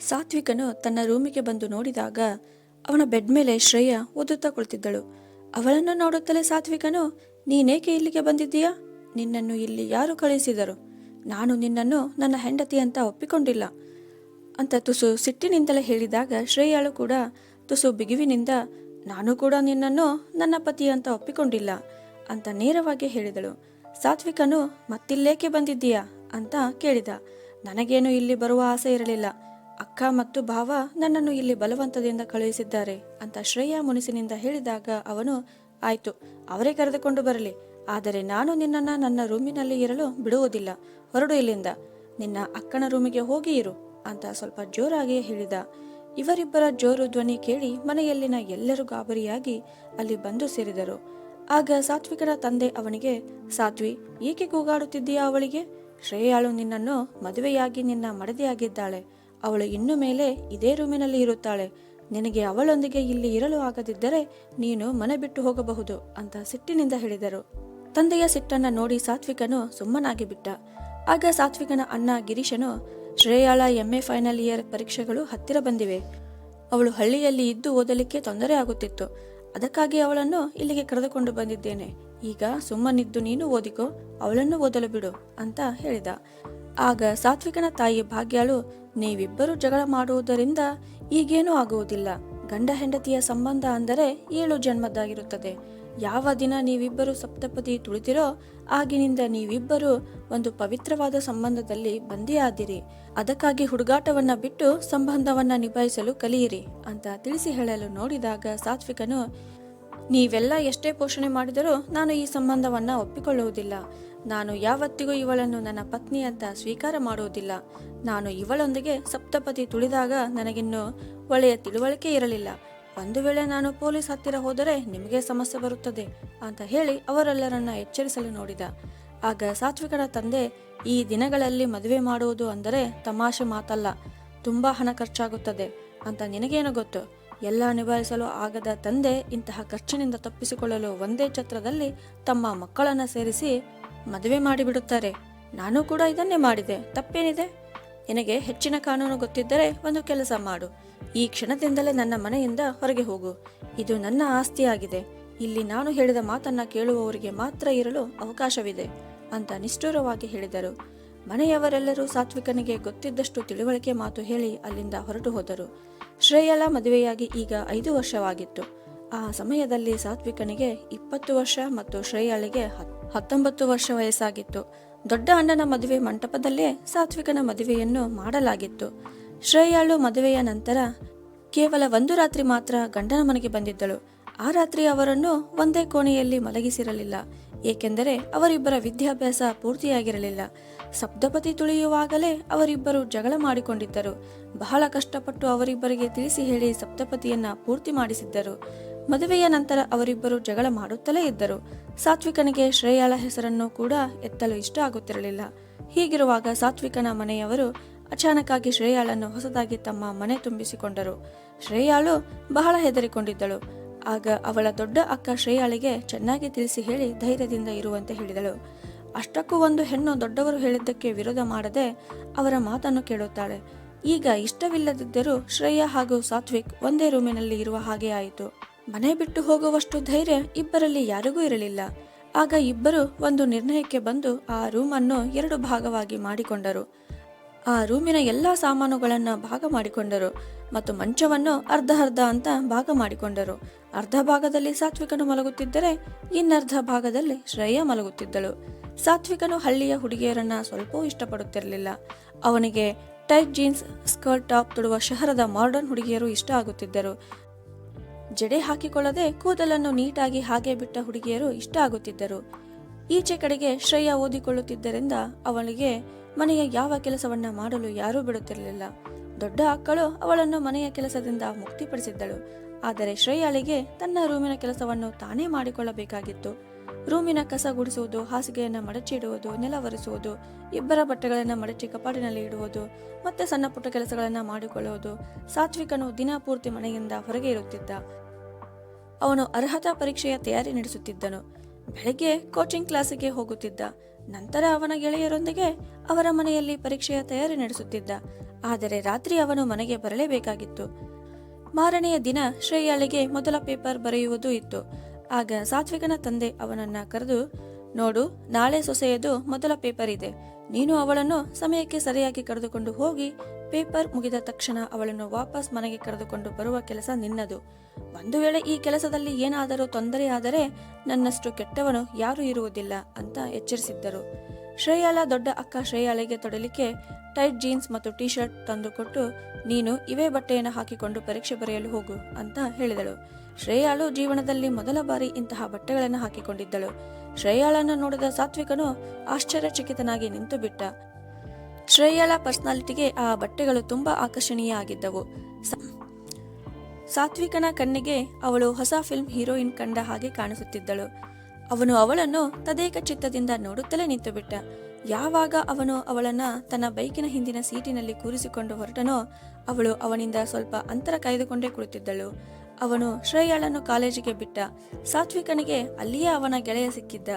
ಸಾತ್ವಿಕನು ತನ್ನ ರೂಮಿಗೆ ಬಂದು ನೋಡಿದಾಗ ಅವನ ಬೆಡ್ ಮೇಲೆ ಶ್ರೇಯ ಓದುತ್ತಾ ಕುಳಿತಿದ್ದಳು. ಅವಳನ್ನು ನೋಡುತ್ತಲೇ ಸಾತ್ವಿಕನು, ನೀನೇಕೆ ಇಲ್ಲಿಗೆ ಬಂದಿದ್ದೀಯಾ? ನಿನ್ನನ್ನು ಇಲ್ಲಿ ಯಾರು ಕಳಿಸಿದರು ನಾನು ನಿನ್ನನ್ನು ನನ್ನ ಹೆಂಡತಿ ಅಂತ ಒಪ್ಪಿಕೊಂಡಿಲ್ಲ. ಅಂತ ತುಸು ಸಿಟ್ಟಿನಿಂದಲೇ ಹೇಳಿದಾಗ ಶ್ರೇಯಾಳು ಕೂಡ ತುಸು ಬಿಗುವಿನಿಂದ, ನಾನು ಕೂಡ ನಿನ್ನನ್ನು ನನ್ನ ಪತಿ ಅಂತ ಒಪ್ಪಿಕೊಂಡಿಲ್ಲ ಅಂತ ನೇರವಾಗಿ ಹೇಳಿದಳು. ಸಾತ್ವಿಕನು, ಮತ್ತಿಲ್ಲೇಕೆ ಬಂದಿದ್ದೀಯಾ? ಅಂತ ಕೇಳಿದ. ನನಗೇನು ಇಲ್ಲಿ ಬರುವ ಆಸೆ ಇರಲಿಲ್ಲ. ಅಕ್ಕ ಮತ್ತು ಭಾವ ನನ್ನನ್ನು ಇಲ್ಲಿ ಬಲವಂತದಿಂದ ಕಳುಹಿಸಿದ್ದಾರೆ ಅಂತ ಶ್ರೇಯಾ ಮುನಿಸಿನಿಂದ ಹೇಳಿದಾಗ ಅವನು, ಆಯ್ತು, ಅವರೇ ಕರೆದುಕೊಂಡು ಬರಲಿ. ಆದರೆ ನಾನು ನಿನ್ನನ್ನು ನನ್ನ ರೂಮಿನಲ್ಲಿ ಇರಲು ಬಿಡುವುದಿಲ್ಲ. ಹೊರಡು ಇಲ್ಲಿಂದ. ನಿನ್ನ ಅಕ್ಕನ ರೂಮಿಗೆ ಹೋಗಿ ಇರು, ಅಂತ ಸ್ವಲ್ಪ ಜೋರಾಗಿ ಹೇಳಿದ. ಇವರಿಬ್ಬರ ಜೋರು ಧ್ವನಿ ಕೇಳಿ ಮನೆಯಲ್ಲಿನ ಎಲ್ಲರೂ ಗಾಬರಿಯಾಗಿ ಅಲ್ಲಿ ಬಂದು ಸೇರಿದರು. ಆಗ ಸಾತ್ವಿಕರ ತಂದೆ ಅವನಿಗೆ, ಸಾತ್ವಿ, ಏಕೆ ಕೂಗಾಡುತ್ತಿದ್ದೀಯಾ ಅವಳಿಗೆ? ಶ್ರೇಯಾಳು ನಿನ್ನನ್ನು ಮದುವೆಯಾಗಿ ನಿನ್ನ ಮಡದಿಯಾಗಿದ್ದಾಳೆ. ಅವಳು ಇನ್ನು ಮೇಲೆ ಇದೇ ರೂಮಿನಲ್ಲಿ ಇರುತ್ತಾಳೆ. ನಿನಗೆ ಅವಳೊಂದಿಗೆ ಇಲ್ಲಿ ಇರಲು ಆಗದಿದ್ದರೆ ನೀನು ಮನೆ ಬಿಟ್ಟು ಹೋಗಬಹುದು ಅಂತ ಸಿಟ್ಟಿನಿಂದ ಹೇಳಿದರು. ತಂದೆಯ ಸಿಟ್ಟನ್ನ ನೋಡಿ ಸಾತ್ವಿಕನು ಸುಮ್ಮನಾಗಿ ಬಿಟ್ಟ. ಆಗ ಸಾತ್ವಿಕನ ಅಣ್ಣ ಗಿರೀಶನು ಶ್ರೇಯಾಳ ಎಂಎ ಫೈನಲ್ ಇಯರ್ ಪರೀಕ್ಷೆಗಳು ಹತ್ತಿರ ಬಂದಿವೆ. ಅವಳು ಹಳ್ಳಿಯಲ್ಲಿ ಇದ್ದು ಓದಲಿಕ್ಕೆ ತೊಂದರೆ ಆಗುತ್ತಿತ್ತು. ಅದಕ್ಕಾಗಿ ಅವಳನ್ನು ಇಲ್ಲಿಗೆ ಕರೆದುಕೊಂಡು ಬಂದಿದ್ದೇನೆ. ಈಗ ಸುಮ್ಮನಿದ್ದು ನೀನು ಓದಿಕೋ, ಅವಳನ್ನು ಓದಲು ಬಿಡು ಅಂತ ಹೇಳಿದ. ಆಗ ಸಾತ್ವಿಕನ ತಾಯಿ ಭಾಗ್ಯಾಳು, ನೀವಿಬ್ಬರು ಜಗಳ ಮಾಡುವುದರಿಂದ ಈಗೇನೂ ಆಗುವುದಿಲ್ಲ. ಗಂಡ ಹೆಂಡತಿಯ ಸಂಬಂಧ ಅಂದರೆ ಏಳು ಜನ್ಮದ್ದಾಗಿರುತ್ತದೆ. ಯಾವ ದಿನ ನೀವಿಬ್ಬರು ಸಪ್ತಪದಿ ತುಳಿತಿರೋ ಆಗಿನಿಂದ ನೀವಿಬ್ಬರು ಒಂದು ಪವಿತ್ರವಾದ ಸಂಬಂಧದಲ್ಲಿ ಬಂದಿಯಾದಿರಿ. ಅದಕ್ಕಾಗಿ ಹುಡುಗಾಟವನ್ನ ಬಿಟ್ಟು ಸಂಬಂಧವನ್ನ ನಿಭಾಯಿಸಲು ಕಲಿಯಿರಿ, ಅಂತ ತಿಳಿಸಿ ಹೇಳಲು ನೋಡಿದಾಗ ಸಾತ್ವಿಕನು, ನೀವೆಲ್ಲ ಎಷ್ಟೇ ಪೋಷಣೆ ಮಾಡಿದರೂ ನಾನು ಈ ಸಂಬಂಧವನ್ನ ಒಪ್ಪಿಕೊಳ್ಳುವುದಿಲ್ಲ. ನಾನು ಯಾವತ್ತಿಗೂ ಇವಳನ್ನು ನನ್ನ ಪತ್ನಿ ಅಂತ ಸ್ವೀಕಾರ ಮಾಡುವುದಿಲ್ಲ. ನಾನು ಇವಳೊಂದಿಗೆ ಸಪ್ತಪತಿ ತುಳಿದಾಗ ನನಗಿನ್ನೂ ಒಳ್ಳೆಯ ತಿಳುವಳಿಕೆ ಇರಲಿಲ್ಲ. ಒಂದು ವೇಳೆ ನಾನು ಪೊಲೀಸ್ ಹತ್ತಿರ ಹೋದರೆ ನಿಮಗೆ ಸಮಸ್ಯೆ ಬರುತ್ತದೆ ಅಂತ ಹೇಳಿ ಅವರೆಲ್ಲರನ್ನ ಎಚ್ಚರಿಸಲು ನೋಡಿದ. ಆಗ ಸಾತ್ವಿಕನ ತಂದೆ, ಈ ದಿನಗಳಲ್ಲಿ ಮದುವೆ ಮಾಡುವುದು ಅಂದರೆ ತಮಾಷೆ ಮಾತಲ್ಲ, ತುಂಬಾ ಹಣ ಖರ್ಚಾಗುತ್ತದೆ ಅಂತ ನಿನಗೇನು ಗೊತ್ತು? ಎಲ್ಲ ನಿಭಾಯಿಸಲು ಆಗದ ತಂದೆ ಇಂತಹ ಖರ್ಚಿನಿಂದ ತಪ್ಪಿಸಿಕೊಳ್ಳಲು ಒಂದೇ ಛತ್ರದಲ್ಲಿ ತಮ್ಮ ಮಕ್ಕಳನ್ನ ಸೇರಿಸಿ ಮದುವೆ ಮಾಡಿಬಿಡುತ್ತಾರೆ. ನಾನು ಕೂಡ ಇದನ್ನೇ ಮಾಡಿದೆ. ತಪ್ಪೇನಿದೆ? ನಿನಗೆ ಹೆಚ್ಚಿನ ಕಾನೂನು ಗೊತ್ತಿದ್ದರೆ ಒಂದು ಕೆಲಸ ಮಾಡು. ಈ ಕ್ಷಣದಿಂದಲೇ ನನ್ನ ಮನೆಯಿಂದ ಹೊರಗೆ ಹೋಗು. ಇದು ನನ್ನ ಆಸ್ತಿಯಾಗಿದೆ. ಇಲ್ಲಿ ನಾನು ಹೇಳಿದ ಮಾತನ್ನ ಕೇಳುವವರಿಗೆ ಮಾತ್ರ ಇರಲು ಅವಕಾಶವಿದೆ ಅಂತ ನಿಷ್ಠುರವಾಗಿ ಹೇಳಿದರು. ಮನೆಯವರೆಲ್ಲರೂ ಸಾತ್ವಿಕನಿಗೆ ಗೊತ್ತಿದ್ದಷ್ಟು ತಿಳುವಳಿಕೆ ಮಾತು ಹೇಳಿ ಅಲ್ಲಿಂದ ಹೊರಟು ಹೋದರು. ಶ್ರೇಯಲ ಮದುವೆಯಾಗಿ ಈಗ ಐದು ವರ್ಷವಾಗಿತ್ತು. ಆ ಸಮಯದಲ್ಲಿ ಸಾತ್ವಿಕನಿಗೆ ಇಪ್ಪತ್ತು ವರ್ಷ ಮತ್ತು ಶ್ರೇಯಾಳಿಗೆ ಹತ್- ಹತ್ತೊಂಬತ್ತು ವರ್ಷ ವಯಸ್ಸಾಗಿತ್ತು. ದೊಡ್ಡ ಅಣ್ಣನ ಮದುವೆ ಮಂಟಪದಲ್ಲೇ ಸಾತ್ವಿಕನ ಮದುವೆಯನ್ನು ಮಾಡಲಾಗಿತ್ತು. ಶ್ರೇಯಾಳು ಮದುವೆಯ ನಂತರ ಕೇವಲ ಒಂದು ರಾತ್ರಿ ಮಾತ್ರ ಗಂಡನ ಮನೆಗೆ ಬಂದಿದ್ದಳು. ಆ ರಾತ್ರಿ ಅವರನ್ನು ಒಂದೇ ಕೋಣೆಯಲ್ಲಿ ಮಲಗಿಸಿರಲಿಲ್ಲ. ಏಕೆಂದರೆ ಅವರಿಬ್ಬರ ವಿದ್ಯಾಭ್ಯಾಸ ಪೂರ್ತಿಯಾಗಿರಲಿಲ್ಲ. ಸಪ್ತಪತಿ ತುಳಿಯುವಾಗಲೇ ಅವರಿಬ್ಬರು ಜಗಳ ಮಾಡಿಕೊಂಡಿದ್ದರು. ಬಹಳ ಕಷ್ಟಪಟ್ಟು ಅವರಿಬ್ಬರಿಗೆ ತಿಳಿಸಿ ಹೇಳಿ ಸಪ್ತಪತಿಯನ್ನ ಪೂರ್ತಿ ಮಾಡಿಸಿದ್ದರು. ಮದುವೆಯ ನಂತರ ಅವರಿಬ್ಬರು ಜಗಳ ಮಾಡುತ್ತಲೇ ಇದ್ದರು. ಸಾತ್ವಿಕನಿಗೆ ಶ್ರೇಯಾಳ ಹೆಸರನ್ನು ಕೂಡ ಎತ್ತಲು ಇಷ್ಟ ಆಗುತ್ತಿರಲಿಲ್ಲ. ಹೀಗಿರುವಾಗ ಸಾತ್ವಿಕನ ಮನೆಯವರು ಅಚಾನಕ್ಕಾಗಿ ಶ್ರೇಯಾಳನ್ನು ಹೊಸದಾಗಿ ತಮ್ಮ ಮನೆ ತುಂಬಿಸಿಕೊಂಡರು. ಶ್ರೇಯಾಳು ಬಹಳ ಹೆದರಿಕೊಂಡಿದ್ದಳು. ಆಗ ಅವಳ ದೊಡ್ಡ ಅಕ್ಕ ಶ್ರೇಯಾಳಿಗೆ ಚೆನ್ನಾಗಿ ತಿಳಿಸಿ ಹೇಳಿ ಧೈರ್ಯದಿಂದ ಇರುವಂತೆ ಹೇಳಿದಳು. ಅಷ್ಟಕ್ಕೂ ಒಂದು ಹೆಣ್ಣು ದೊಡ್ಡವರು ಹೇಳಿದ್ದಕ್ಕೆ ವಿರೋಧ ಮಾಡದೆ ಅವರ ಮಾತನ್ನು ಕೇಳುತ್ತಾಳೆ. ಈಗ ಇಷ್ಟವಿಲ್ಲದಿದ್ದರೂ ಶ್ರೇಯಾ ಹಾಗೂ ಸಾತ್ವಿಕ್ ಒಂದೇ ರೂಮಿನಲ್ಲಿ ಇರುವ ಹಾಗೆ ಆಯಿತು. ಮನೆ ಬಿಟ್ಟು ಹೋಗುವಷ್ಟು ಧೈರ್ಯ ಇಬ್ಬರಲ್ಲಿ ಯಾರಿಗೂ ಇರಲಿಲ್ಲ. ಆಗ ಇಬ್ಬರು ಒಂದು ನಿರ್ಣಯಕ್ಕೆ ಬಂದು ಆ ರೂಮನ್ನು ಎರಡು ಭಾಗವಾಗಿ ಮಾಡಿಕೊಂಡರು. ಆ ರೂಮಿನ ಎಲ್ಲಾ ಸಾಮಾನುಗಳನ್ನು ಭಾಗ ಮಾಡಿಕೊಂಡರು ಮತ್ತು ಮಂಚವನ್ನು ಅರ್ಧ ಅರ್ಧ ಅಂತ ಭಾಗ ಮಾಡಿಕೊಂಡರು. ಅರ್ಧ ಭಾಗದಲ್ಲಿ ಸಾತ್ವಿಕನು ಮಲಗುತ್ತಿದ್ದರೆ ಇನ್ನರ್ಧ ಭಾಗದಲ್ಲಿ ಶ್ರೇಯ ಮಲಗುತ್ತಿದ್ದಳು. ಸಾತ್ವಿಕನು ಹಳ್ಳಿಯ ಹುಡುಗಿಯರನ್ನ ಸ್ವಲ್ಪವೂ ಇಷ್ಟಪಡುತ್ತಿರಲಿಲ್ಲ. ಅವನಿಗೆ ಟೈಟ್ ಜೀನ್ಸ್, ಸ್ಕರ್ಟ್ ಟಾಪ್ ತೊಡುವ ಶಹರದ ಮಾಡರ್ನ್ ಹುಡುಗಿಯರು ಇಷ್ಟ ಆಗುತ್ತಿದ್ದರು. ಜಡೆ ಹಾಕಿಕೊಳ್ಳದೆ ಕೂದಲನ್ನು ನೀಟಾಗಿ ಹಾಗೆ ಬಿಟ್ಟ ಹುಡುಗಿಯರು ಇಷ್ಟ ಆಗುತ್ತಿದ್ದರು. ಈಚೆ ಕಡೆಗೆ ಶ್ರೇಯ ಓದಿಕೊಳ್ಳುತ್ತಿದ್ದರಿಂದ ಅವಳಿಗೆ ಮನೆಯ ಯಾವ ಕೆಲಸವನ್ನ ಮಾಡಲು ಯಾರೂ ಬಿಡುತ್ತಿರಲಿಲ್ಲ. ದೊಡ್ಡ ಅಕ್ಕಳು ಅವಳನ್ನು ಮನೆಯ ಕೆಲಸದಿಂದ ಮುಕ್ತಿಪಡಿಸಿದ್ದಳು. ಆದರೆ ಶ್ರೇಯಾಳಿಗೆ ತನ್ನ ರೂಮಿನ ಕೆಲಸವನ್ನು ತಾನೇ ಮಾಡಿಕೊಳ್ಳಬೇಕಾಗಿತ್ತು. ರೂಮಿನ ಕಸ ಗುಡಿಸುವುದು, ಹಾಸಿಗೆಯನ್ನು ಮಡಚಿ ಇಡುವುದು ನೆಲ ಒರೆಸುವುದು, ಇಬ್ಬರ ಬಟ್ಟೆಗಳನ್ನು ಮಡಚಿ ಕಪಾಟಿನಲ್ಲಿ ಇಡುವುದು, ಮತ್ತೆ ಸಣ್ಣ ಪುಟ್ಟ ಕೆಲಸಗಳನ್ನು ಮಾಡಿಕೊಳ್ಳುವುದು, ಸಾತ್ವಿಕನು ದಿನಪೂರ್ತಿ ಮನೆಯಿಂದ ಹೊರಗೆ ಇರುತ್ತಿದ್ದ. ಅವನು ಅರ್ಹತಾ ಪರೀಕ್ಷೆಯ ತಯಾರಿ ನಡೆಸುತ್ತಿದ್ದನು. ಬೆಳಗ್ಗೆ ಕೋಚಿಂಗ್ ಕ್ಲಾಸಿಗೆ ಹೋಗುತ್ತಿದ್ದ. ನಂತರ ಅವನ ಗೆಳೆಯರೊಂದಿಗೆ ಅವರ ಮನೆಯಲ್ಲಿ ಪರೀಕ್ಷೆಯ ತಯಾರಿ ನಡೆಸುತ್ತಿದ್ದ. ಆದರೆ ರಾತ್ರಿ ಅವನು ಮನೆಗೆ ಬರಲೇಬೇಕಾಗಿತ್ತು. ಮಾರನೆಯ ದಿನ ಶ್ರೇಯಾಳಿಗೆ ಮೊದಲ ಪೇಪರ್ ಬರೆಯುವುದು ಇತ್ತು. ಆಗ ಸಾತ್ವಿಕನ ತಂದೆ ಅವನನ್ನ ಕರೆದು, ನೋಡು, ನಾಳೆ ಸೊಸೆಯದು ಮೊದಲ ಪೇಪರ್ ಇದೆ. ನೀನು ಅವಳನ್ನು ಸಮಯಕ್ಕೆ ಸರಿಯಾಗಿ ಕರೆದುಕೊಂಡು ಹೋಗಿ, ಪೇಪರ್ ಮುಗಿದ ತಕ್ಷಣ ಅವಳನ್ನು ವಾಪಸ್ ಮನೆಗೆ ಕರೆದುಕೊಂಡು ಬರುವ ಕೆಲಸ ನಿನ್ನದು. ಒಂದು ವೇಳೆ ಈ ಕೆಲಸದಲ್ಲಿ ಏನಾದರೂ ತೊಂದರೆಯಾದರೆ ನನ್ನಷ್ಟು ಕೆಟ್ಟವನು ಯಾರೂ ಇರುವುದಿಲ್ಲ, ಅಂತ ಎಚ್ಚರಿಸಿದ್ದರು. ಶ್ರೇಯಾಳ ದೊಡ್ಡ ಅಕ್ಕ ಶ್ರೇಯಾಳಿಗೆ ತೊಡಲಿಕ್ಕೆ ಟೈಟ್ ಜೀನ್ಸ್ ಮತ್ತು ಟಿ ಶರ್ಟ್ ತಂದುಕೊಟ್ಟು, ನೀನು ಇವೇ ಬಟ್ಟೆಯನ್ನು ಹಾಕಿಕೊಂಡು ಪರೀಕ್ಷೆ ಬರೆಯಲು ಹೋಗು ಅಂತ ಹೇಳಿದಳು. ಶ್ರೇಯಾಳು ಜೀವನದಲ್ಲಿ ಮೊದಲ ಬಾರಿ ಇಂತಹ ಬಟ್ಟೆಗಳನ್ನು ಹಾಕಿಕೊಂಡಿದ್ದಳು. ಶ್ರೇಯಾಳನ್ನು ನೋಡಿದ ಸಾತ್ವಿಕನು ಆಶ್ಚರ್ಯಚಕಿತನಾಗಿ ನಿಂತು ಬಿಟ್ಟ ಶ್ರೇಯಾಳ ಪರ್ಸನಾಲಿಟಿಗೆ ಆ ಬಟ್ಟೆಗಳು ತುಂಬಾ ಆಕರ್ಷಣೀಯ ಆಗಿದ್ದವು. ಸಾತ್ವಿಕನ ಕಣ್ಣಿಗೆ ಅವಳು ಹೊಸ ಫಿಲ್ಮ್ ಹೀರೋಯಿನ್ ಕಂಡ ಹಾಗೆ ಕಾಣಿಸುತ್ತಿದ್ದಳು. ಅವನು ಅವಳನ್ನು ತದೇಕ ಚಿತ್ತದಿಂದ ನೋಡುತ್ತಲೇ ನಿಂತುಬಿಟ್ಟ. ಯಾವಾಗ ಅವನು ಅವಳನ್ನ ತನ್ನ ಬೈಕಿನ ಹಿಂದಿನ ಸೀಟಿನಲ್ಲಿ ಕೂರಿಸಿಕೊಂಡು ಹೊರಟನೋ ಅವಳು ಅವನಿಂದ ಸ್ವಲ್ಪ ಅಂತರ ಕಾಯ್ದುಕೊಂಡೇ ಕುಳಿತಿದ್ದಳು. ಅವನು ಶ್ರೇಯಾಳನ್ನು ಕಾಲೇಜಿಗೆ ಬಿಟ್ಟ. ಸಾತ್ವಿಕನಿಗೆ ಅಲ್ಲಿಯೇ ಅವನ ಗೆಳೆಯ ಸಿಕ್ಕಿದ್ದ.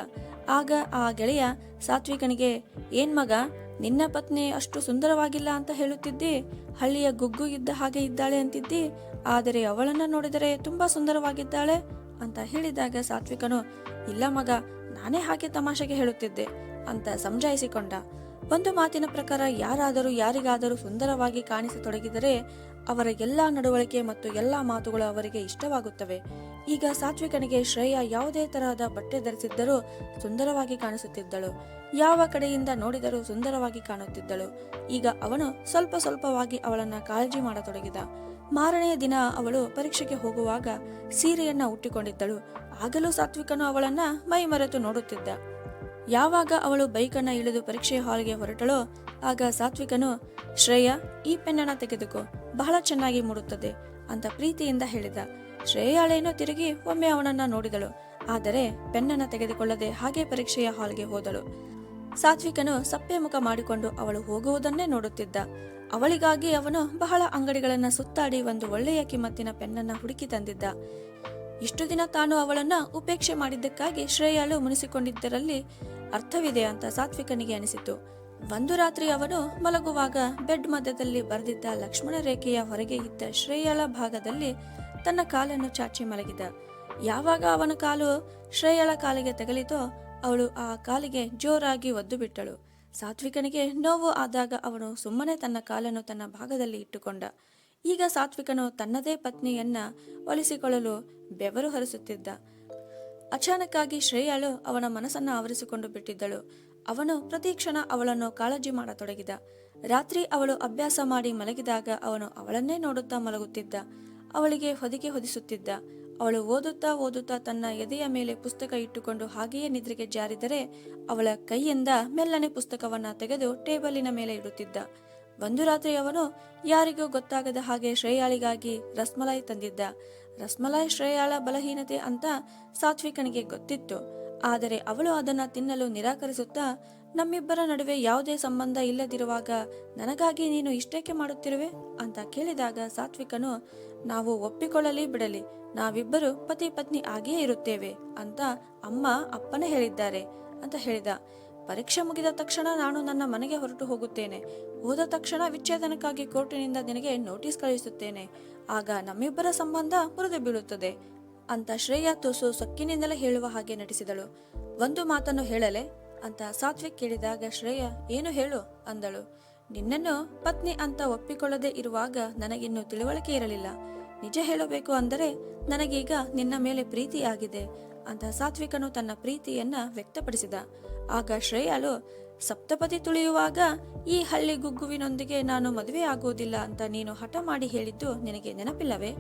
ಆಗ ಆ ಗೆಳೆಯ, ಸಾತ್ವಿಕನಿಗೆ, ಏನ್ ಮಗ, ನಿನ್ನ ಪತ್ನಿ ಅಷ್ಟು ಸುಂದರವಾಗಿಲ್ಲ ಅಂತ ಹೇಳುತ್ತಿದ್ದಿ? ಹಳ್ಳಿಯ ಗುಗ್ಗು ಇದ್ದ ಹಾಗೆ ಇದ್ದಾಳೆ ಅಂತಿದ್ದಿ? ಆದರೆ ಅವಳನ್ನ ನೋಡಿದರೆ ತುಂಬಾ ಸುಂದರವಾಗಿದ್ದಾಳೆ. ಅಂತ ಹೇಳಿದಾಗ ಸಾತ್ವಿಕನು, ಇಲ್ಲ ಮಗ, ನಾನೇ ಹಾಗೆ ತಮಾಷೆಗೆ ಹೇಳುತ್ತಿದ್ದೆ ಅಂತ ಸಮಜಾಯಿಸಿಕೊಂಡ ಒಂದು ಮಾತಿನ ಪ್ರಕಾರ ಯಾರಾದರೂ ಯಾರಿಗಾದರೂ ಸುಂದರವಾಗಿ ಕಾಣಿಸತೊಡಗಿದರೆ ಅವರ ಎಲ್ಲಾ ನಡವಳಿಕೆ ಮತ್ತು ಎಲ್ಲಾ ಮಾತುಗಳು ಅವರಿಗೆ ಇಷ್ಟವಾಗುತ್ತವೆ. ಈಗ ಸಾತ್ವಿಕನಿಗೆ ಶ್ರೇಯ ಯಾವುದೇ ತರಹದ ಬಟ್ಟೆ ಧರಿಸಿದ್ದರೂ ಸುಂದರವಾಗಿ ಕಾಣಿಸುತ್ತಿದ್ದಳು. ಯಾವ ಕಡೆಯಿಂದ ನೋಡಿದರೂ ಸುಂದರವಾಗಿ ಕಾಣುತ್ತಿದ್ದಳು. ಈಗ ಅವನು ಸ್ವಲ್ಪ ಸ್ವಲ್ಪವಾಗಿ ಅವಳನ್ನ ಕಾಳಜಿ ಮಾಡತೊಡಗಿದ. ಮಾರನೆಯ ದಿನ ಅವಳು ಪರೀಕ್ಷೆಗೆ ಹೋಗುವಾಗ ಸೀರೆಯನ್ನ ಉಟ್ಟಿಕೊಂಡಿದ್ದಳು. ಆಗಲೂ ಸಾತ್ವಿಕನು ಅವಳನ್ನ ಮೈ ಮರೆತು ನೋಡುತ್ತಿದ್ದ. ಯಾವಾಗ ಅವಳು ಬೈಕನ್ನ ಇಳಿದು ಪರೀಕ್ಷೆಯ ಹಾಲ್ಗೆ ಹೊರಟಳೋ, ಆಗ ಸಾತ್ವಿಕನು, ಶ್ರೇಯ, ಈ ಪೆನ್ನನ್ನ ತೆಗೆದುಕೋ, ಬಹಳ ಚೆನ್ನಾಗಿ ಮೂಡುತ್ತದೆ ಅಂತ ಪ್ರೀತಿಯಿಂದ ಹೇಳಿದ. ಶ್ರೇಯಾಳೇನೋ ತಿರುಗಿ ಒಮ್ಮೆ ಅವನನ್ನ ನೋಡಿದಳು. ಆದರೆ ಪೆನ್ನನ್ನ ತೆಗೆದುಕೊಳ್ಳದೆ ಹಾಗೆ ಪರೀಕ್ಷೆಯ ಹಾಲ್ಗೆ ಹೋದಳು. ಸಾತ್ವಿಕನು ಸಪ್ಪೆ ಮುಖ ಮಾಡಿಕೊಂಡು ಅವಳು ಹೋಗುವುದನ್ನೇ ನೋಡುತ್ತಿದ್ದ. ಅವಳಿಗಾಗಿ ಅವನು ಬಹಳ ಅಂಗಡಿಗಳನ್ನು ಸುತ್ತಾಡಿ ಒಂದು ಒಳ್ಳೆಯ ಕಿಮ್ಮತ್ತಿನ ಪೆನ್ನನ್ನು ಹುಡುಕಿ ತಂದಿದ್ದ. ಇಷ್ಟು ದಿನ ತಾನು ಅವಳನ್ನ ಉಪೇಕ್ಷೆ ಮಾಡಿದ್ದಕ್ಕಾಗಿ ಶ್ರೇಯಾಳು ಮುನಿಸಿಕೊಂಡಿದ್ದರಲ್ಲಿ ಅರ್ಥವಿದೆ ಅಂತ ಸಾತ್ವಿಕನಿಗೆ ಅನಿಸಿತು. ಒಂದು ರಾತ್ರಿ ಅವನು ಮಲಗುವಾಗ ಬೆಡ್ ಮಧ್ಯದಲ್ಲಿ ಬರೆದಿದ್ದ ಲಕ್ಷ್ಮಣ ರೇಖೆಯ ಹೊರಗೆ ಇದ್ದ ಶ್ರೇಯಾಳ ಭಾಗದಲ್ಲಿ ತನ್ನ ಕಾಲನ್ನು ಚಾಚಿ ಮಲಗಿದ. ಯಾವಾಗ ಅವನ ಕಾಲು ಶ್ರೇಯಾಳ ಕಾಲಿಗೆ ತಗಲಿತೋ ಅವಳು ಆ ಕಾಲಿಗೆ ಜೋರಾಗಿ ಒದ್ದು ಬಿಟ್ಟಳು. ಸಾತ್ವಿಕನಿಗೆ ನೋವು ಆದಾಗ ಅವನು ಸುಮ್ಮನೆ ತನ್ನ ಕಾಲನ್ನು ತನ್ನ ಭಾಗದಲ್ಲಿ ಇಟ್ಟುಕೊಂಡ. ಈಗ ಸಾತ್ವಿಕನು ತನ್ನದೇ ಪತ್ನಿಯನ್ನ ಒಲಿಸಿಕೊಳ್ಳಲು ಬೆವರು ಹರಿಸುತ್ತಿದ್ದ. ಅಚಾನಕ್ಕಾಗಿ ಶ್ರೇಯಾಳು ಅವನ ಮನಸ್ಸನ್ನ ಆವರಿಸಿಕೊಂಡು ಬಿಟ್ಟಿದ್ದಳು. ಅವನು ಪ್ರತಿಕ್ಷಣ ಅವಳನ್ನು ಕಾಳಜಿ ಮಾಡತೊಡಗಿದ. ರಾತ್ರಿ ಅವಳು ಅಭ್ಯಾಸ ಮಾಡಿ ಮಲಗಿದಾಗ ಅವನು ಅವಳನ್ನೇ ನೋಡುತ್ತಾ ಮಲಗುತ್ತಿದ್ದ. ಅವಳಿಗೆ ಹೊದಿಕೆ ಹೊದಿಸುತ್ತಿದ್ದ. ಅವಳು ಓದುತ್ತಾ ಓದುತ್ತಾ ತನ್ನ ಎದೆಯ ಮೇಲೆ ಪುಸ್ತಕ ಇಟ್ಟುಕೊಂಡು ಹಾಗೆಯೇ ನಿದ್ರೆಗೆ ಜಾರಿದರೆ ಅವಳ ಕೈಯಿಂದ ಮೆಲ್ಲನೆ ಪುಸ್ತಕವನ್ನ ತೆಗೆದು ಟೇಬಲಿನ ಮೇಲೆ ಇಡುತ್ತಿದ್ದ. ಒಂದು ರಾತ್ರಿ ಅವನು ಯಾರಿಗೂ ಗೊತ್ತಾಗದ ಹಾಗೆ ಶ್ರೇಯಾಳಿಗಾಗಿ ರಸ್ಮಲಾಯಿ ತಂದಿದ್ದ. ರಸ್ಮಲಾಯಿ ಶ್ರೇಯಾಳ ಬಲಹೀನತೆ ಅಂತ ಸಾತ್ವಿಕನಿಗೆ ಗೊತ್ತಿತ್ತು. ಆದರೆ ಅವಳು ಅದನ್ನ ತಿನ್ನಲು ನಿರಾಕರಿಸುತ್ತಾ ನಮ್ಮಿಬ್ಬರ ನಡುವೆ ಯಾವುದೇ ಸಂಬಂಧ ಇಲ್ಲದಿರುವಾಗ ನನಗಾಗಿ ನೀನು ಇಷ್ಟೇಕೆ ಮಾಡುತ್ತಿರುವೆ? ಅಂತ ಕೇಳಿದಾಗ ಸಾತ್ವಿಕನು, ನಾವು ಒಪ್ಪಿಕೊಳ್ಳಲಿ ಬಿಡಲಿ, ನಾವಿಬ್ಬರು ಪತಿ ಪತ್ನಿ ಆಗಿಯೇ ಇರುತ್ತೇವೆ ಅಂತ ಅಮ್ಮ ಅಪ್ಪನೇ ಹೇಳಿದ್ದಾರೆ ಅಂತ ಹೇಳಿದ. ಪರೀಕ್ಷೆ ಮುಗಿದ ತಕ್ಷಣ ನಾನು ನನ್ನ ಮನೆಗೆ ಹೊರಟು ಹೋಗುತ್ತೇನೆ. ಹೋದ ತಕ್ಷಣ ವಿಚ್ಛೇದನಕ್ಕಾಗಿ ಕೋರ್ಟಿನಿಂದ ನಿನಗೆ ನೋಟಿಸ್ ಕಳುಹಿಸುತ್ತೇನೆ ಆಗ ನಮ್ಮಿಬ್ಬರ ಸಂಬಂಧ ಮುರಿದು ಬೀಳುತ್ತದೆ ಅಂತ ಶ್ರೇಯಾ ತುಸು ಸೊಕ್ಕಿನಿಂದಲೇ ಹೇಳುವ ಹಾಗೆ ನಟಿಸಿದಳು. ಒಂದು ಮಾತನ್ನು ಹೇಳಲೆ ಅಂತ ಸಾತ್ವಿಕ್ ಕೇಳಿದಾಗ ಶ್ರೇಯ, ಏನು ಹೇಳು? ಅಂದಳು. ನಿನ್ನನ್ನು ಪತ್ನಿ ಅಂತ ಒಪ್ಪಿಕೊಳ್ಳದೆ ಇರುವಾಗ ನನಗಿನ್ನೂ ತಿಳುವಳಿಕೆ ಇರಲಿಲ್ಲ. ನಿಜ ಹೇಳಬೇಕು ಅಂದರೆ ನನಗೀಗ ನಿನ್ನ ಮೇಲೆ ಪ್ರೀತಿಯಾಗಿದೆ ಅಂತ ಸಾತ್ವಿಕನು ತನ್ನ ಪ್ರೀತಿಯನ್ನ ವ್ಯಕ್ತಪಡಿಸಿದ. ಆಗ ಶ್ರೇಯಳು ಸಪ್ತಪತಿ ತುಳಿಯುವಾಗ ಈ ಹಳ್ಳಿ ಗುಗ್ಗುವಿನೊಂದಿಗೆ ನಾನು ಮದುವೆ ಆಗುವುದಿಲ್ಲ ಅಂತ ನೀನು ಹಠ ಮಾಡಿ ಹೇಳಿದ್ದು ನಿನಗೆ ನೆನಪಿಲ್ಲವೇ?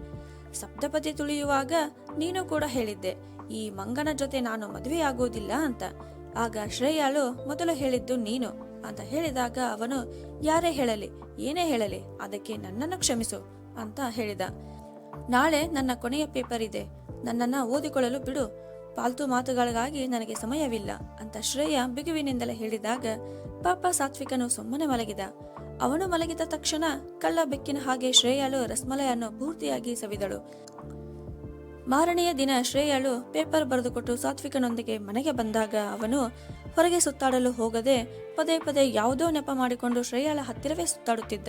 ಸಪ್ತಪತಿ ತುಳಿಯುವಾಗ ನೀನು ಕೂಡ ಹೇಳಿದ್ದೆ. ಈ ಮಂಗನ ಜೊತೆ ನಾನು ಮದುವೆಯಾಗುವುದಿಲ್ಲ ಅಂತ. ಆಗ ಶ್ರೇಯಾಳು, ಮೊದಲು ಹೇಳಿದ್ದು ನೀನು ಅಂತ ಹೇಳಿದಾಗ ಅವನು, ಯಾರೇ ಹೇಳಲಿ, ಏನೇ ಹೇಳಲಿ, ಅದಕ್ಕೆ ನನ್ನನ್ನು ಕ್ಷಮಿಸು ಅಂತ ಹೇಳಿದ. ನಾಳೆ ನನ್ನ ಕೊನೆಯ ಪೇಪರ್ ಇದೆ, ನನ್ನನ್ನ ಓದಿಕೊಳ್ಳಲು ಬಿಡು, ಪಾಲ್ತು ಮಾತುಗಳಿಗಾಗಿ ನನಗೆ ಸಮಯವಿಲ್ಲ ಅಂತ ಶ್ರೇಯ ಬಿಗುವಿನಿಂದಲೇ ಹೇಳಿದಾಗ ಪಾಪ ಸಾತ್ವಿಕನು ಸುಮ್ಮನೆ ಮಲಗಿದ. ಅವನು ಮಲಗಿದ ತಕ್ಷಣ ಕಳ್ಳ ಬೆಕ್ಕಿನ ಹಾಗೆ ಶ್ರೇಯಾಳು ರಸ್ಮಲೆಯನ್ನು ಪೂರ್ತಿಯಾಗಿ ಸವಿದಳು. ಮಾರನೆಯ ದಿನ ಶ್ರೇಯಾಳು ಪೇಪರ್ ಬರೆದುಕೊಟ್ಟು ಸಾತ್ವಿಕನೊಂದಿಗೆ ಮನೆಗೆ ಬಂದಾಗ ಅವನು ಹೊರಗೆ ಸುತ್ತಾಡಲು ಹೋಗದೆ ಪದೇ ಪದೇ ಯಾವುದೋ ನೆಪ ಮಾಡಿಕೊಂಡು ಶ್ರೇಯಾಳ ಹತ್ತಿರವೇ ಸುತ್ತಾಡುತ್ತಿದ್ದ.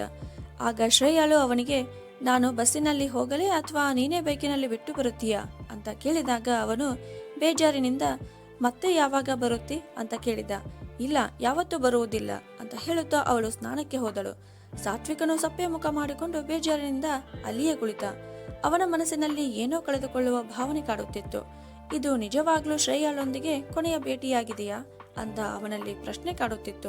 ಆಗ ಶ್ರೇಯಾಳು ಅವನಿಗೆ, ನಾನು ಬಸ್ಸಿನಲ್ಲಿ ಹೋಗಲೇ ಅಥವಾ ನೀನೇ ಬೈಕಿನಲ್ಲಿ ಬಿಟ್ಟು ಬರುತ್ತೀಯಾ? ಅಂತ ಕೇಳಿದಾಗ ಅವನು, ಬೇಜಾರಿನಿಂದ ಮತ್ತೆ ಯಾವಾಗ ಬರುತ್ತಿ? ಅಂತ ಕೇಳಿದ. ಇಲ್ಲ, ಯಾವತ್ತೂ ಬರುವುದಿಲ್ಲ, ಅಂತ ಹೇಳುತ್ತಾ ಅವಳು ಸ್ನಾನಕ್ಕೆ ಹೋದಳು. ಸಾತ್ವಿಕನು ಸಪ್ಪೆ ಮುಖ ಮಾಡಿಕೊಂಡು ಬೇಜಾರಿನಿಂದ ಅಲ್ಲಿಯೇ ಕುಳಿತ. ಅವನ ಮನಸ್ಸಿನಲ್ಲಿ ಏನೋ ಕಳೆದುಕೊಳ್ಳುವ ಭಾವನೆ ಕಾಡುತ್ತಿತ್ತು. ಇದು ನಿಜವಾಗ್ಲೂ ಶ್ರೇಯಾಳೊಂದಿಗೆ ಕೊನೆಯ ಭೇಟಿಯಾಗಿದೆಯಾ? ಅಂತ ಅವನಲ್ಲಿ ಪ್ರಶ್ನೆ ಕಾಡುತ್ತಿತ್ತು.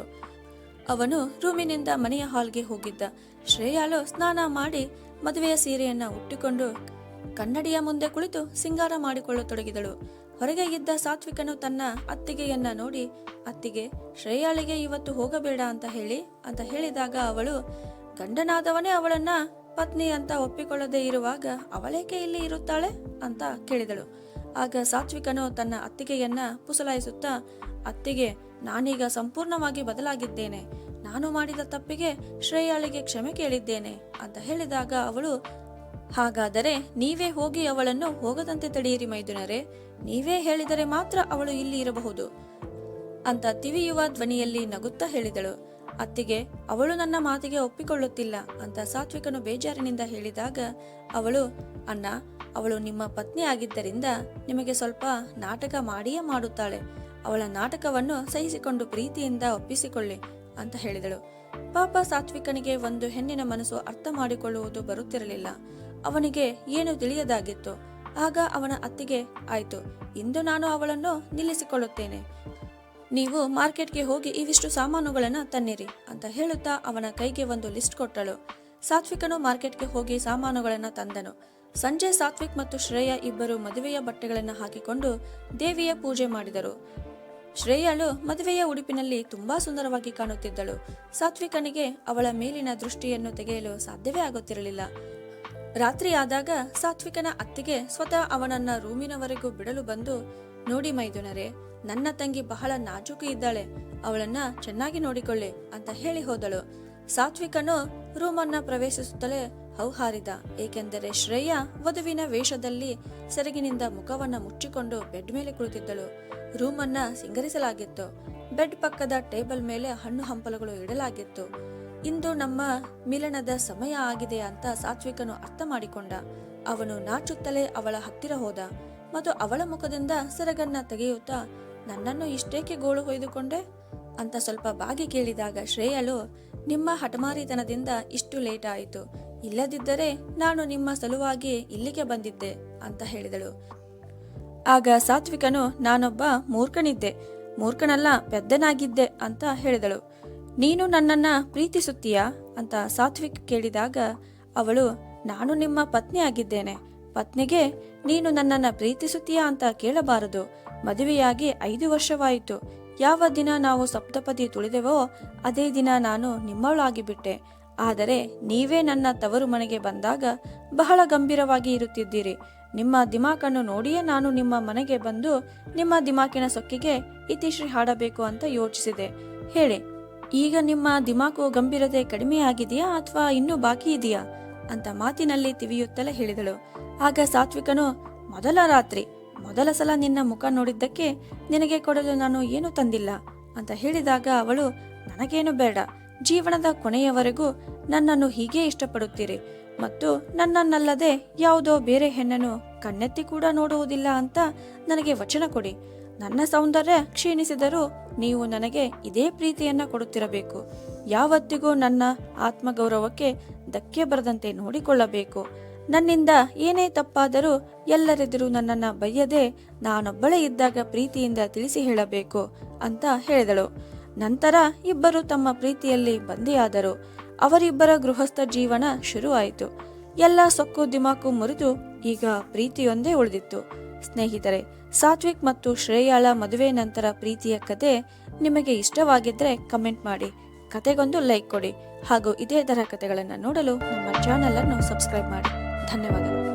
ಅವನು ರೂಮಿನಿಂದ ಮನೆಯ ಹಾಲ್ಗೆ ಹೋಗಿದ್ದ. ಶ್ರೇಯಾಳು ಸ್ನಾನ ಮಾಡಿ ಮದುವೆಯ ಸೀರೆಯನ್ನ ಉಟ್ಟಿಕೊಂಡು ಕನ್ನಡಿಯ ಮುಂದೆ ಕುಳಿತು ಸಿಂಗಾರ ಮಾಡಿಕೊಳ್ಳತೊಡಗಿದಳು. ಹೊರಗೆ ಇದ್ದ ಸಾತ್ವಿಕನು ತನ್ನ ಅತ್ತಿಗೆಯನ್ನ ನೋಡಿ, ಅತ್ತಿಗೆ, ಶ್ರೇಯಾಳಿಗೆ ಇವತ್ತು ಹೋಗಬೇಡ ಅಂತ ಹೇಳಿ? ಅಂತ ಹೇಳಿದಾಗ ಅವಳು, ಗಂಡನಾದವನೇ ಅವಳನ್ನ ಪತ್ನಿ ಅಂತ ಒಪ್ಪಿಕೊಳ್ಳದೆ ಇರುವಾಗ ಅವಳೇಕೆ ಇಲ್ಲಿ ಇರುತ್ತಾಳೆ ಅಂತ ಕೇಳಿದಳು. ಆಗ ಸಾತ್ವಿಕನು ತನ್ನ ಅತ್ತಿಗೆಯನ್ನ ಪುಸಲಾಯಿಸುತ್ತಾ, ಅತ್ತಿಗೆ, ನಾನೀಗ ಸಂಪೂರ್ಣವಾಗಿ ಬದಲಾಗಿದ್ದೇನೆ. ನಾನು ಮಾಡಿದ ತಪ್ಪಿಗೆ ಶ್ರೇಯಾಳಿಗೆ ಕ್ಷಮೆ ಕೇಳಿದ್ದೇನೆ ಅಂತ ಹೇಳಿದಾಗ ಅವಳು, ಹಾಗಾದರೆ ನೀವೇ ಹೋಗಿ ಅವಳನ್ನು ಹೋಗದಂತೆ ತಡೆಯಿರಿ ಮೈದುನರೇ. ನೀವೇ ಹೇಳಿದರೆ ಮಾತ್ರ ಅವಳು ಇಲ್ಲಿ ಇರಬಹುದು ಅಂತ ತಿವಿಯುವ ಧ್ವನಿಯಲ್ಲಿ ನಗುತ್ತಾ ಹೇಳಿದಳು. ಅತ್ತಿಗೆ, ಅವಳು ನನ್ನ ಮಾತಿಗೆ ಒಪ್ಪಿಕೊಳ್ಳುತ್ತಿಲ್ಲ ಅಂತ ಸಾತ್ವಿಕನು ಬೇಜಾರಿನಿಂದ ಹೇಳಿದಾಗ ಅವಳು, ಅಣ್ಣ, ಅವಳು ನಿಮ್ಮ ಪತ್ನಿ ಆಗಿದ್ದರಿಂದ ನಿಮಗೆ ಸ್ವಲ್ಪ ನಾಟಕ ಮಾಡಿಯೇ ಮಾಡುತ್ತಾಳೆ. ಅವಳ ನಾಟಕವನ್ನು ಸಹಿಸಿಕೊಂಡು ಪ್ರೀತಿಯಿಂದ ಒಪ್ಪಿಸಿಕೊಳ್ಳಿ ಅಂತ ಹೇಳಿದಳು. ಪಾಪ ಸಾತ್ವಿಕನಿಗೆ ಒಂದು ಹೆಣ್ಣಿನ ಮನಸ್ಸು ಅರ್ಥ ಮಾಡಿಕೊಳ್ಳುವುದು ಬರುತ್ತಿರಲಿಲ್ಲ. ಅವನಿಗೆ ಏನು ತಿಳಿಯದಾಗಿತ್ತು? ಆಗ ಅವನ ಅತ್ತಿಗೆ, ಆಯಿತು, ಇಂದು ನಾನು ಅವಳನ್ನು ನಿಲ್ಲಿಸಿಕೊಳ್ಳುತ್ತೇನೆ. ನೀವು ಮಾರ್ಕೆಟ್ಗೆ ಹೋಗಿ ಇವಿಷ್ಟು ಸಾಮಾನುಗಳನ್ನು ತನ್ನಿರಿ ಅಂತ ಹೇಳುತ್ತಾ ಅವನ ಕೈಗೆ ಒಂದು ಲಿಸ್ಟ್ ಕೊಟ್ಟಳು. ಸಾತ್ವಿಕನು ಮಾರ್ಕೆಟ್ಗೆ ಹೋಗಿ ಸಾಮಾನುಗಳನ್ನು ತಂದನು. ಸಂಜೆ ಸಾತ್ವಿಕ್ ಮತ್ತು ಶ್ರೇಯ ಇಬ್ಬರು ಮದುವೆಯ ಬಟ್ಟೆಗಳನ್ನು ಹಾಕಿಕೊಂಡು ದೇವಿಯ ಪೂಜೆ ಮಾಡಿದರು. ಶ್ರೇಯಳು ಮದುವೆಯ ಉಡುಪಿನಲ್ಲಿ ತುಂಬಾ ಸುಂದರವಾಗಿ ಕಾಣುತ್ತಿದ್ದಳು. ಸಾತ್ವಿಕನಿಗೆ ಅವಳ ಮೇಲಿನ ದೃಷ್ಟಿಯನ್ನು ತೆಗೆಯಲು ಸಾಧ್ಯವೇ ಆಗುತ್ತಿರಲಿಲ್ಲ. ರಾತ್ರಿ ಆದಾಗ ಸಾತ್ವಿಕನ ಅತ್ತಿಗೆ ಸ್ವತಃ ಅವನನ್ನ ರೂಮಿನವರೆಗೂ ಬಿಡಲು ಬಂದು, ನೋಡಿ ಮೈದುನರೇ ನನ್ನ ತಂಗಿ ಬಹಳ ನಾಜೂಕು ಇದ್ದಾಳೆ, ಅವಳನ್ನ ಚೆನ್ನಾಗಿ ನೋಡಿಕೊಳ್ಳಿ ಅಂತ ಹೇಳಿ ಹೋದಳು. ಸಾತ್ವಿಕನು ರೂಮನ್ನ ಪ್ರವೇಶಿಸುತ್ತಲೇ ಹೌಹಾರಿದ, ಏಕೆಂದರೆ ಶ್ರೇಯ ವಧುವಿನ ವೇಷದಲ್ಲಿ ಸೆರಗಿನಿಂದ ಮುಖವನ್ನ ಮುಚ್ಚಿಕೊಂಡು ಬೆಡ್ ಮೇಲೆ ಕುಳಿತಿದ್ದಳು. ರೂಮನ್ನ ಸಿಂಗರಿಸಲಾಗಿತ್ತು. ಬೆಡ್ ಪಕ್ಕದ ಟೇಬಲ್ ಮೇಲೆ ಹಣ್ಣು ಹಂಪಲುಗಳು ಇಡಲಾಗಿತ್ತು. ಇಂದು ನಮ್ಮ ಮಿಲನದ ಸಮಯ ಆಗಿದೆ ಅಂತ ಸಾತ್ವಿಕನು ಅರ್ಥ ಮಾಡಿಕೊಂಡ. ಅವನು ನಾಚುತ್ತಲೇ ಅವಳ ಹತ್ತಿರ ಹೋದ, ಮತ್ತು ಅವಳ ಮುಖದಿಂದ ಸೆರಗನ್ನ ತೆಗೆಯುತ್ತಾ ನನ್ನನ್ನು ಇಷ್ಟೇಕೆ ಗೋಳು ಹೊಯ್ದುಕೊಂಡೆ? ಅಂತ ಸ್ವಲ್ಪ ಬಾಗಿ ಕೇಳಿದಾಗ ಶ್ರೇಯಲು, ನಿಮ್ಮ ಹಠಮಾರಿತನದಿಂದ ಇಷ್ಟು ಲೇಟ್ ಆಯಿತು. ಇಲ್ಲದಿದ್ದರೆ ನಾನು ನಿಮ್ಮ ಸಲುವಾಗಿ ಇಲ್ಲಿಗೆ ಬಂದಿದ್ದೆ, ಅಂತ ಹೇಳಿದಳು. ಆಗ ಸಾತ್ವಿಕನು, ನಾನೊಬ್ಬ ಮೂರ್ಖನಿದ್ದೆ. ಮೂರ್ಖನಲ್ಲ, ಪೆದ್ದನಾಗಿದ್ದೆ, ಅಂತ ಹೇಳಿದಳು. ನೀನು ನನ್ನನ್ನ ಪ್ರೀತಿಸುತ್ತೀಯಾ? ಅಂತ ಸಾತ್ವಿಕ್ ಕೇಳಿದಾಗ ಅವಳು, ನಾನು ನಿಮ್ಮ ಪತ್ನಿ ಆಗಿದ್ದೇನೆ ಪತ್ನಿಗೆ ನೀನು ನನ್ನನ್ನ ಪ್ರೀತಿಸುತ್ತೀಯಾ ಅಂತ ಕೇಳಬಾರದು. ಮದುವೆಯಾಗಿ ಐದು ವರ್ಷವಾಯಿತು. ಯಾವ ದಿನ ನಾವು ಸಪ್ತಪದಿ ತುಳಿದೆವೋ ಅದೇ ದಿನ ನಾನು ನಿಮ್ಮವಳಾಗಿಬಿಟ್ಟೆ ಆದರೆ ನೀವೇ ನನ್ನ ತವರು ಮನೆಗೆ ಬಂದಾಗ ಬಹಳ ಗಂಭೀರವಾಗಿ ಇರುತ್ತಿದ್ದೀರಿ. ನಿಮ್ಮ ದಿಮಾಕನ್ನು ನೋಡಿಯೇ ನಾನು ನಿಮ್ಮ ಮನೆಗೆ ಬಂದು ನಿಮ್ಮ ದಿಮಾಕಿನ ಸೊಕ್ಕಿಗೆ ಇತಿಶ್ರೀ ಹಾಡಬೇಕು ಅಂತ ಯೋಚಿಸಿದೆ. ಹೇಳಿ, ಈಗ ನಿಮ್ಮ ದಿಮಾಕು ಗಂಭೀರತೆ ಕಡಿಮೆ ಆಗಿದೆಯಾ ಅಥವಾ ಇನ್ನೂ ಬಾಕಿ ಇದೆಯಾ? ಅಂತ ಮಾತಿನಲ್ಲಿ ತಿವಿಯುತ್ತಲೇ ಹೇಳಿದಳು. ಆಗ ಸಾತ್ವಿಕನು, ಮೊದಲ ರಾತ್ರಿ ಮೊದಲ ಸಲ ನಿನ್ನ ಮುಖ ನೋಡಿದ್ದಕ್ಕೆ ನಿನಗೆ ಕೊಡಲು ನಾನು ಏನು ತಂದಿಲ್ಲ ಅಂತ ಹೇಳಿದಾಗ ಅವಳು, ನನಗೇನು ಬೇಡ. ಜೀವನದ ಕೊನೆಯವರೆಗೂ ನನ್ನನ್ನು ಹೀಗೆ ಇಷ್ಟಪಡುತ್ತೀರಿ ಮತ್ತು ನನ್ನನ್ನಲ್ಲದೆ ಯಾವುದೋ ಬೇರೆ ಹೆಣ್ಣನ್ನು ಕಣ್ಣೆತ್ತಿ ಕೂಡ ನೋಡುವುದಿಲ್ಲ ಅಂತ ನನಗೆ ವಚನ ಕೊಡಿ. ನನ್ನ ಸೌಂದರ್ಯ ಕ್ಷೀಣಿಸಿದರೂ ನೀವು ನನಗೆ ಇದೇ ಪ್ರೀತಿಯನ್ನ ಕೊಡುತ್ತಿರಬೇಕು. ಯಾವತ್ತಿಗೂ ನನ್ನ ಆತ್ಮಗೌರವಕ್ಕೆ ಧಕ್ಕೆ ಬರದಂತೆ ನೋಡಿಕೊಳ್ಳಬೇಕು. ನನ್ನಿಂದ ಏನೇ ತಪ್ಪಾದರೂ ಎಲ್ಲರೆದುರು ನನ್ನನ್ನು ಬೈಯದೆ ನಾನೊಬ್ಬಳೇ ಇದ್ದಾಗ ಪ್ರೀತಿಯಿಂದ ತಿಳಿಸಿ ಹೇಳಬೇಕು ಅಂತ ಹೇಳಿದಳು. ನಂತರ ಇಬ್ಬರು ತಮ್ಮ ಪ್ರೀತಿಯಲ್ಲಿ ಬಂದಿಯಾದರು. ಅವರಿಬ್ಬರ ಗೃಹಸ್ಥ ಜೀವನ ಶುರುವಾಯಿತು. ಎಲ್ಲ ಸೊಕ್ಕು ದಿಮಾಕು ಮುರಿದು ಈಗ ಪ್ರೀತಿಯೊಂದೇ ಉಳಿದಿತ್ತು. ಸ್ನೇಹಿತರೆ, ಸಾತ್ವಿಕ್ ಮತ್ತು ಶ್ರೇಯಾಳ ಮದುವೆ ನಂತರ ಪ್ರೀತಿಯ ಕತೆ ನಿಮಗೆ ಇಷ್ಟವಾಗಿದ್ದರೆ ಕಮೆಂಟ್ ಮಾಡಿ. ಕತೆಗೊಂದು ಲೈಕ್ ಕೊಡಿ ಹಾಗೂ ಇದೇ ಥರ ಕತೆಗಳನ್ನು ನೋಡಲು ನಮ್ಮ ಚಾನೆಲ್ ಅನ್ನು ಸಬ್ಸ್ಕ್ರೈಬ್ ಮಾಡಿ. ధన్యవాదాలు.